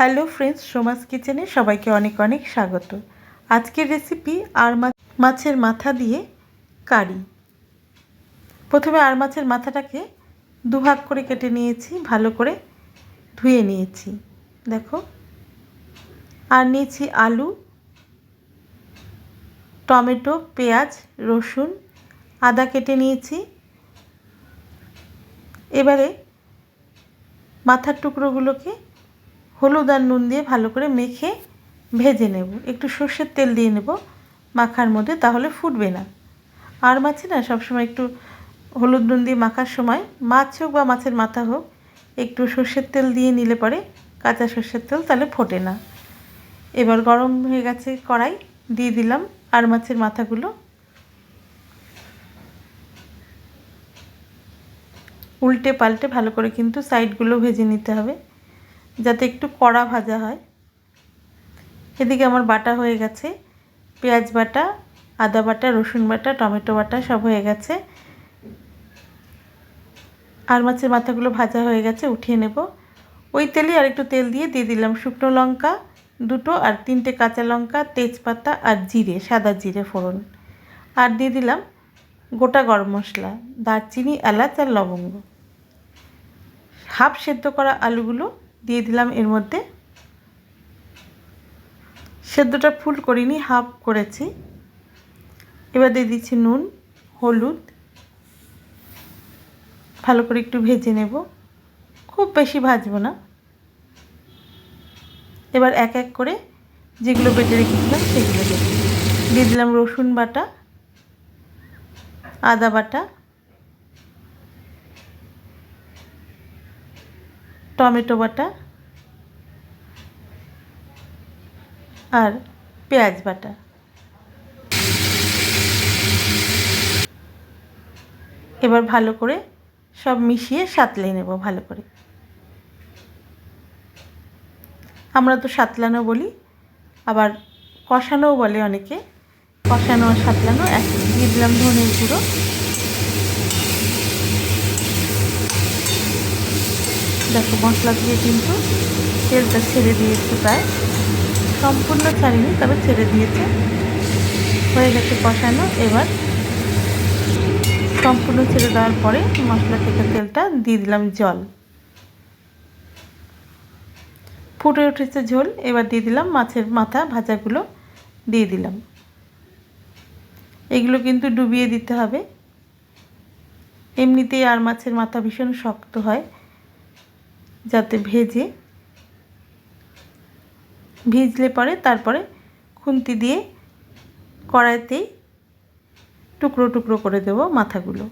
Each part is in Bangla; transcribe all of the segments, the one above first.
হ্যালো ফ্রেন্ডস, সোমাস কিচেনে সবাইকে অনেক অনেক স্বাগত। আজকের রেসিপি আর মাছের মাথা দিয়ে কারি। প্রথমে আর মাছের মাথাটাকে দুভাগ করে কেটে নিয়েছি, ভালো করে ধুয়ে নিয়েছি। দেখো। আর নিয়েছি আলু, টমেটো, পেঁয়াজ, রসুন, আদা কেটে নিয়েছি। এবারে মাথার টুকরোগুলোকে হলুদ আর নুন দিয়ে ভালো করে মেখে ভেজে নেব। একটু সর্ষের তেল দিয়ে নেব মাখার মধ্যে, তাহলে ফুটবে না। আর মাছে না সবসময় একটু হলুদ নুন দিয়ে মাখার সময়, মাছ হোক বা মাছের মাথা হোক, একটু সর্ষের তেল দিয়ে নিলে পরে কাঁচা সর্ষের তেল তাহলে ফোটে না। এবার গরম হয়ে গেছে কড়াই, দিয়ে দিলাম আর মাছের মাথাগুলো। উল্টে পাল্টে ভালো করে কিন্তু সাইডগুলো ভেজে নিতে হবে। যাতে একটু কড়া ভাজা হয়। এদিকে আমার বাটা হয়ে গেছে। পেঁয়াজ বাটা, আদা বাটা, রসুন বাটা, টমেটো বাটা সব হয়ে গেছে। আর মাছের মাথাগুলো ভাজা হয়ে গেছে, উঠিয়ে নেব। ওই তেলে আর একটু তেল দিয়ে দিয়ে দিলাম শুকনো লঙ্কা দুটো আর তিনটে কাঁচা লঙ্কা, তেজপাতা আর জিরে, সাদা জিরে ফোড়ন। আর দিয়ে দিলাম গোটা গরম মশলা, দারচিনি, এলাচ আর লবঙ্গ। হাফ সেদ্ধ করা আলুগুলো দিয়ে দিলাম এর মধ্যে। সেদ্ধটা ফুল করিনি, হাফ করেছি। এবার দিয়ে দিচ্ছি নুন, হলুদ। ভালো করে একটু ভেজে নেব। খুব বেশি ভাজবো না। এবার এক এক করে যেগুলো বেটে রেখেছিলাম সেগুলো দিয়ে দিলাম রসুন বাটা, আদা বাটা টমেটো বাটা আর পেঁয়াজ বাটা। এবার ভালো করে সব মিশিয়ে সাতলে নেব ভালো করে। আমরা তো সাতলানো বলি, আবার কষানোও বলে অনেকে। কষানো আর সাতলানো এক দিলাম ধনের গুঁড়ো। দেখো, মশলা দিয়ে কিন্তু তেলটা ছেড়ে দিয়েছে প্রায়। সম্পূর্ণ ছাড়িনি, তবে ছেড়ে দিয়েছে। হয়ে গেছে কষানো। এবার সম্পূর্ণ ছেড়ে দেওয়ার পরে মশলা থেকে তেলটা দিয়ে দিলাম জল। ফুটে উঠেছে ঝোল, এবার দিয়ে দিলাম মাছের মাথা ভাজাগুলো দিয়ে দিলাম। এগুলো কিন্তু ডুবিয়ে দিতে হবে। এমনিতেই আর মাছের মাথা ভীষণ শক্ত হয়। যাতে ভেজে, ভিজলে পরে তারপরে খুন্তি দিয়ে কড়াইতেই টুকরো টুকরো করে দেব মাথাগুলো।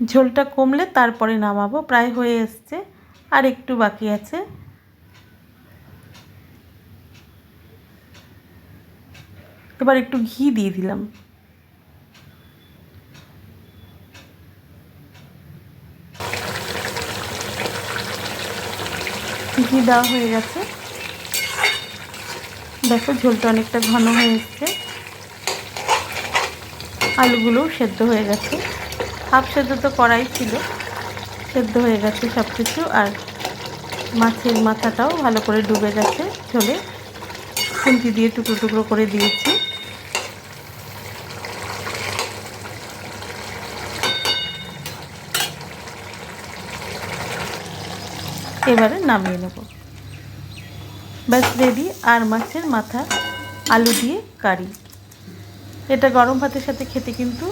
ঝোলটা কমলে তারপরে নামাবো, প্রায় হয়ে এসছে, আর একটু বাকি আছে। এবার একটু ঘি দিয়ে দিলাম। ঘি দেওয়া হয়ে গেছে। দেখো ঝোলটা অনেকটা ঘন হয়ে এসছে। আলুগুলোও সেদ্ধ হয়ে গেছে। হাফ সেদ্ধ তো করাই ছিল। সেদ্ধ হয়ে গেছে সব কিছু আর মাছের মাথাটাও ভালো করে ডুবে গেছে ঝোলে। খুন্তি দিয়ে টুকরো টুকরো করে দিয়েছি। এবারে নামিয়ে নেব। ব্যাস রেডি আর মাছের মাথা, আলু দিয়ে কারি। এটা গরম ভাতের সাথে খেতে কিন্তু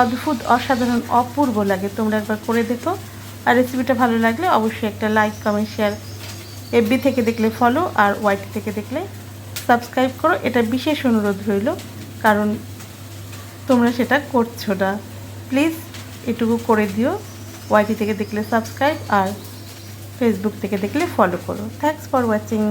অদ্ভুত, অসাধারণ, অপূর্ব লাগে। তোমরা একবার করে দেখো। আর রেসিপিটা ভালো লাগলে অবশ্যই একটা লাইক কমেন্ট শেয়ার এফবি থেকে দেখলে ফলো আর ওয়াইটি থেকে দেখলে সাবস্ক্রাইব করো। এটা বিশেষ অনুরোধ রইল, কারণ তোমরা সেটা করছ না। প্লিজ এটুকু করে দিও। ওয়াইটি থেকে দেখলে সাবস্ক্রাইব আর ফেসবুক থেকে দেখলে ফলো করো। Thanks for watching